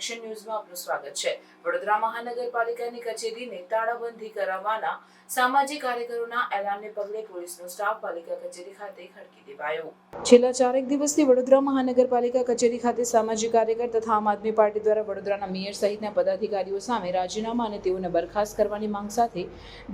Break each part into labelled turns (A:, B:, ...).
A: આપનું સ્વાગત છે. વડોદરા મહાનગરપાલિકાની કચેરીને તાળાબંધી કરાવવાના સામાજિક કાર્યકરોના એલાનને પગલે પોલીસનો સ્ટાફ પાલિકા કચેરી ખાતે ખડકી દેવાયો. છેલ્લા ચારેક દિવસથી વડોદરા મહાનગરપાલિકા કચેરી ખાતે સામાજિક કાર્યકર તથા આમ આદમી પાર્ટી દ્વારા વડોદરાના મેયર સહિતના પદાધિકારીઓ સામે રાજીનામા અને તેઓને બરખાસ્ત કરવાની માંગ સાથે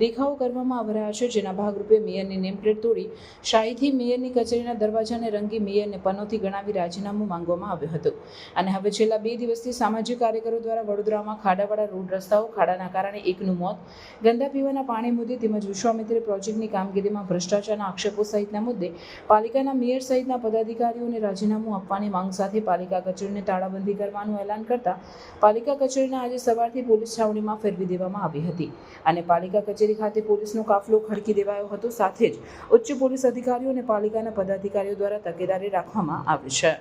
A: દેખાવો કરવામાં આવી રહ્યા છે, જેના ભાગરૂપે મેયરની નેમ પ્લેટ તોડી શાહીથી મેયરની કચેરીના દરવાજાને રંગી મેયરને પનોથી ગણાવી રાજીનામું માંગવામાં આવ્યું હતું. અને હવે છેલ્લા બે દિવસથી સામાજિક કાર્યકરો દ્વારા વડોદરામાં ખાડાવાળા રોડ રસ્તાઓ, ખાડાના કારણે એકનું મોત, ગંદા પીવાના પાણી મુદ્દે તેમજ વિશ્વામિત્રી પ્રોજેક્ટની કામગીરીમાં ભ્રષ્ટાચારના આક્ષેપો સહિતના મુદ્દે પાલિકાના મેયર સહિતના પદાધિકારીઓને રાજીનામું આપવાની માંગ સાથે પાલિકા કચેરીને તાળાબંધી કરવાનું એલાન કરતા પાલિકા કચેરીના આજે સવારથી પોલીસ છાવણીમાં ફેરવી દેવામાં આવી હતી અને પાલિકા કચેરી ખાતે પોલીસનો કાફલો ખડકી દેવાયો હતો. સાથે જ ઉચ્ચ પોલીસ અધિકારીઓ અને પાલિકાના પદાધિકારીઓ દ્વારા તકેદારી રાખવામાં આવી છે.